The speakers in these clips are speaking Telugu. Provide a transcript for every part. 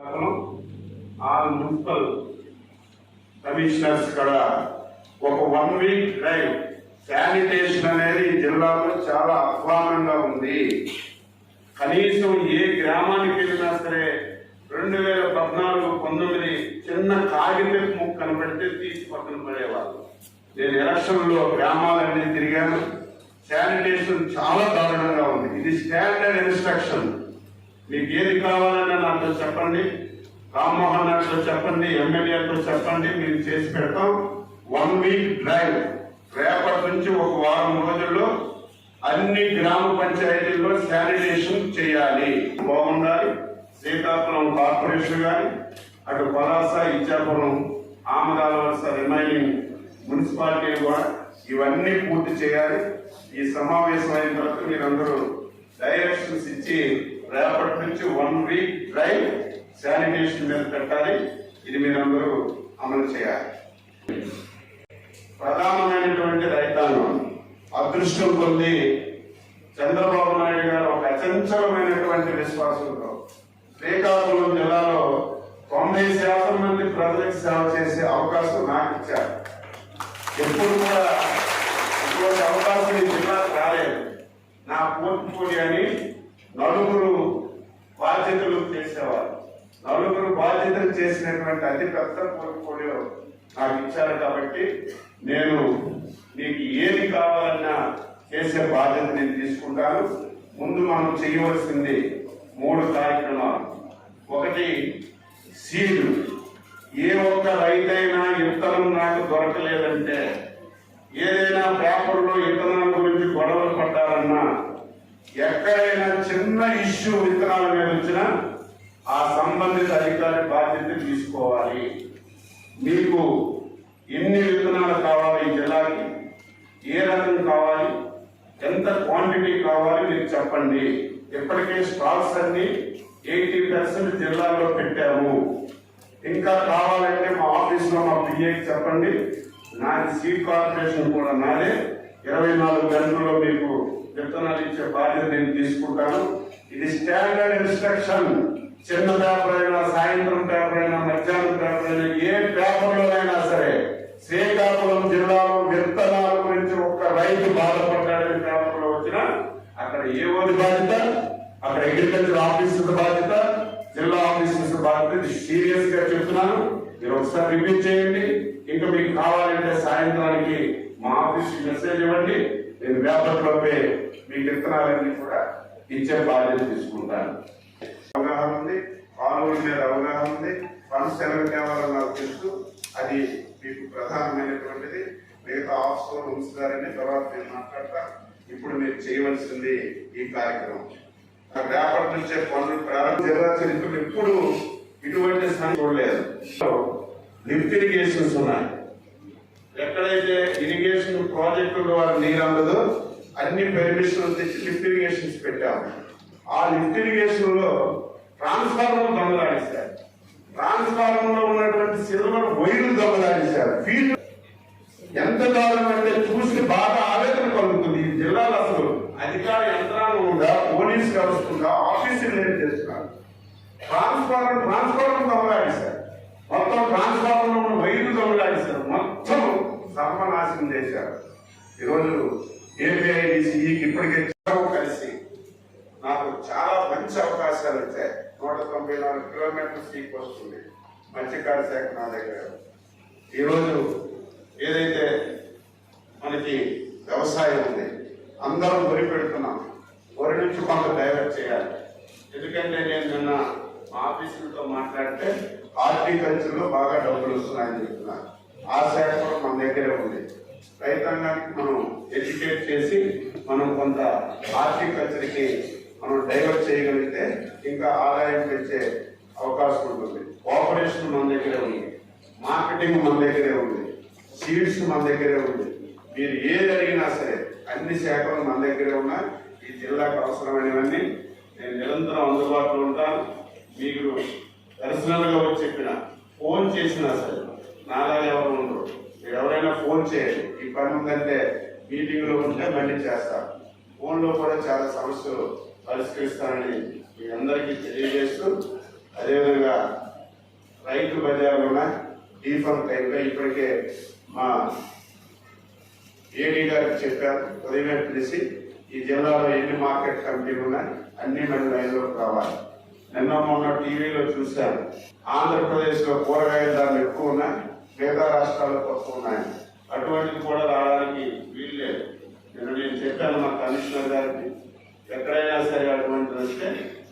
కాలం ఆ మున్సిపల్ కమిషనర్స్ కూడా ఒక వన్ వీక్ డ్రైవ్. శానిటేషన్ అనేది జిల్లాలో చాలా అధ్వానంగా ఉంది. కనీసం ఏ గ్రామానికి వెళ్ళినా సరే రెండు వేల పద్నాలుగు పంతొమ్మిది చిన్న కాగితపు ముక్క కనబడితే తీసి పక్కన పడేవాళ్ళు. నేను ఎలక్షన్లో గ్రామాలన్నీ తిరిగాను. శానిటేషన్ చాలా దారుణంగా ఉంది. ఇది స్టాండర్డ్ ఇన్స్ట్రక్షన్. మీకు ఏది కావాలన్నా నాతో చెప్పండి. రామ్మోహన్ నాయుడుతో చెప్పండి ఎమ్మెల్యేతో చెప్పండి మేము చేసి పెడతాం. వన్ వీక్ డ్రైవ్ రేపటి నుంచి ఒక వారం రోజుల్లో అన్ని గ్రామ పంచాయతీల్లో శానిటేషన్ చేయాలి. బాగుండాలి శ్రీకాకుళం కార్పొరేషన్ కానీ అటు పలాస ఇచ్చాపురం ఆమదాల వలస రిమైనింగ్ మున్సిపాలిటీ కూడా ఇవన్నీ పూర్తి చేయాలి. ఈ సమావేశం అయిన తర్వాత మీరందరూ డైరెక్షన్స్ ఇచ్చి రేపటి నుంచి వన్ వీక్ డ్రైవ్ శానిటేషన్ మీద పెట్టాలి. ఇది మీరందరూ అమలు చేయాలి. ప్రధానమైనటువంటి రైతాంగం అదృష్టం పొంది చంద్రబాబు నాయుడు గారు ఒక అచంచలమైనటువంటి విశ్వాసంతో శ్రీకాకుళం జిల్లాలో తొంభై శాతం మంది ప్రజలకు సేవ చేసే అవకాశం నాకు ఇచ్చారు. ఎప్పుడు కూడా ఇటువంటి అవకాశం ఈ జిల్లాకు రాలేదు. నా పోర్ట్ఫోలియో అని నలుగురు బాధ్యతలు చేసేవారు. నలుగురు బాధ్యతలు చేసినటువంటి అతి పెద్ద పోర్ట్ఫోలియో నాకు ఇచ్చారు కాబట్టి నేను నీకు ఏది కావాలన్నా చేసే బాధ్యత నేను తీసుకుంటాను. ముందు మనం చేయవలసింది మూడు కార్యక్రమాలు. ఒకటి సీడ్. ఏ ఒక్క రైతైనా విత్తనం నాకు దొరకలేదంటే ఏదైనా పేపర్లో విత్తనాల గురించి గొడవలు పడ్డారన్నా ఎక్కడైనా చిన్న ఇష్యూ విత్తనాల మీద వచ్చినా ఆ సంబంధిత అధికారి బాధ్యత తీసుకోవాలి. మీకు ఎన్ని విత్తనాలు కావాలి ఈ జిల్లాకి ఏ రకం కావాలి ఎంత క్వాంటిటీ కావాలి మీరు చెప్పండి. ఇప్పటికే స్టాక్స్ అన్ని ఎయిటీ పర్సెంట్ జిల్లాలో పెట్టాము. ఇంకా కావాలంటే మా ఆఫీస్లో మా పిఏకి చెప్పండి. నాది సీట్ కార్పొరేషన్ కూడా నాదే. ఇరవై నాలుగు గంటల్లో మీకు విత్తనాలు ఇచ్చే బాధ్యత నేను తీసుకుంటాను. ఇది స్టాండర్డ్ ఇన్స్ట్రక్షన్ చిన్న పేపర్ అయినా సాయంత్రం పేపర్ అయినా మధ్యాహ్నం పేపర్ అయినా ఏ పేపర్లోనైనా సరే శ్రీకాకుళం జిల్లాలో విత్తనాల గురించి ఒక్క రైతు బాధపడ్డాడని పేపర్లో వచ్చినా అక్కడ ఏ ఓది బాధ్యత? అక్కడ అగ్రికల్చర్ ఆఫీసర్ బాధ్యత జిల్లా ఆఫీసర్స్ బాధ్యత. ఇది సీరియస్గా చెప్తున్నాను. మీరు ఒకసారి రిపీట్ చేయండి. ఇంకా మీకు కావాలంటే సాయంత్రానికి మా ఆఫీస్ మెసేజ్ ఇవ్వండి. నేను వ్యాపారంలోపే మీకు విత్తనాలన్నీ కూడా ఇచ్చే బాధ్యత తీసుకుంటాను. అవగాహన ఉంది. కాలువల మీద అవగాహన ఉంది. ఫండ్స్ ఎలా తేవాలో నాకు తెలుసు అది మీకు ప్రధానమైనటువంటిది. మిగతా ఆఫ్ రూమ్స్ తర్వాత నేను మాట్లాడతా. ఇప్పుడు మీరు చేయవలసింది ఈ కార్యక్రమం. ఆ నుంచే పనులు ప్రారంభ. జిల్లా చరిత్రలు ఎప్పుడు ఇటువంటి సంఘం చూడలేదు. లిఫ్ట్ ఇరిగేషన్స్ ఉన్నాయి. ఎక్కడైతే ఇరిగేషన్ ప్రాజెక్టు వారు నీరు అందదో అన్ని పెర్మిషన్లు తెచ్చి లిఫ్ట్ ఇరిగేషన్స్ పెట్టాము ఆ లిఫ్ట్ ఇరిగేషన్లో ట్రాన్స్ఫార్మర్ దొంగలాడిస్తారు ట్రాన్స్ఫార్మర్లో ఉన్నటువంటి సిల్వర్ వైర్లు దొంగలాడిస్తారు ఫీల్డ్ ఎంత దారుణం అంటే చూసి బాగా ఆవేదన కలుగుతుంది ఈ జిల్లాలో అసలు. అధికార యంత్రాలు ఉందా పోలీస్ వ్యవస్థ ఉందా ఆఫీసులు నేను చేస్తున్నారు? ట్రాన్స్ఫార్మర్ ట్రాన్స్ఫార్మర్ దొంగలాడిస్తారు మొత్తం ట్రాన్స్ఫార్మర్లో ఉన్న వైర్లు దొంగలాడిస్తారు మొత్తం సర్వనాశనం చేశారు. ఈరోజు ఏపీఐడిసిఈకి ఇప్పటికే కలిసి నాకు చాలా మంచి అవకాశాలు వచ్చాయి నూట తొంభై నాలుగు కిలోమీటర్ల సీక్ వస్తుంది. మత్స్యకార శాఖ నా దగ్గర. ఈరోజు ఏదైతే మనకి వ్యవసాయం ఉంది అందరం వరి పెడుతున్నాం. వరి నుంచి కొంత డైవర్ట్ చేయాలి. ఎందుకంటే నేను నిన్న మా ఆఫీసులతో మాట్లాడితే హార్టికల్చర్లో బాగా డబ్బులు వస్తున్నాయని చెప్తున్నాను ఆ శాఖ కూడా మన దగ్గరే ఉంది. రైతాంగానికి మనం ఎడ్యుకేట్ చేసి మనం కొంత హార్టికల్చర్కి మనం డైవర్ట్ చేయగలిగితే ఇంకా ఆదాయం పెంచే అవకాశం ఉంటుంది. కోఆపరేషన్ మన దగ్గరే ఉంది. మార్కెటింగ్ మన దగ్గరే ఉంది. సీడ్స్ మన దగ్గరే ఉంది. మీరు ఏది అడిగినా సరే అన్ని శాఖలు మన దగ్గరే ఉన్నాయి. ఈ జిల్లాకు అవసరమైనవన్నీ నేను నిరంతరం అందుబాటులో ఉంటాను. మీకు పర్సనల్గా వచ్చి చెప్పిన ఫోన్ చేసినా సరే నాలా ఎవరు ఉండరు. ఎవరైనా ఫోన్ చేయండి. పని ఉందంటే మీటింగ్లో ఉంటే మళ్ళీ చేస్తాం. ఫోన్లో కూడా చాలా సమస్యలు పరిష్కరిస్తానని మీ అందరికీ తెలియజేస్తూ అదేవిధంగా రైతు బజార్లోన డీఫామ్ టైంలో ఇప్పటికే మా ఏడీ గారికి చెప్పారు ఉదయం పిలిచి ఈ జిల్లాలో ఎన్ని మార్కెట్ కమిటీలు ఉన్నాయి అన్ని మన లైన్లోకి రావాలి. నిన్న మొన్న టీవీలో చూశాను ఆంధ్రప్రదేశ్లో కూరగాయల ధరలు ఎక్కువ ఉన్నాయి మిగతా రాష్ట్రాల్లో తక్కువ ఉన్నాయి. అటువంటిది కూడా రావడానికి వీలు లేదు. నేను చెప్పాను మా కమిషనర్ గారికి ఎక్కడైనా సరే అటువంటిది వస్తే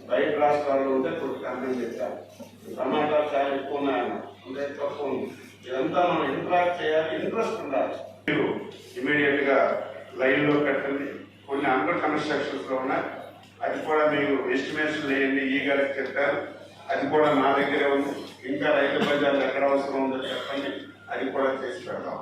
బయట రాష్ట్రాల్లో ఉంటే కొట్టుకందని చెప్పాను టమాటాలు చాలా ఎక్కువ ఉన్నాయన్న ఉండే తక్కువ ఉంది. ఇదంతా మనం ఇంట్రాక్ట్ చేయాలి ఇంట్రెస్ట్ ఉండాలి. మీరు ఇమీడియట్గా పెట్టండి కొన్ని అండర్ కన్స్ట్రక్షన్స్లో ఉన్నాయి. అది కూడా మీరు ఎస్టిమేషన్ వేయండి ఈ గారికి చెప్పారు. అది కూడా మా దగ్గరే ఉంది. ఇంకా రైతు బజార్లు ఎక్కడ అవసరం ఉందో చెప్పండి. అది కూడా చేసి పెడదాం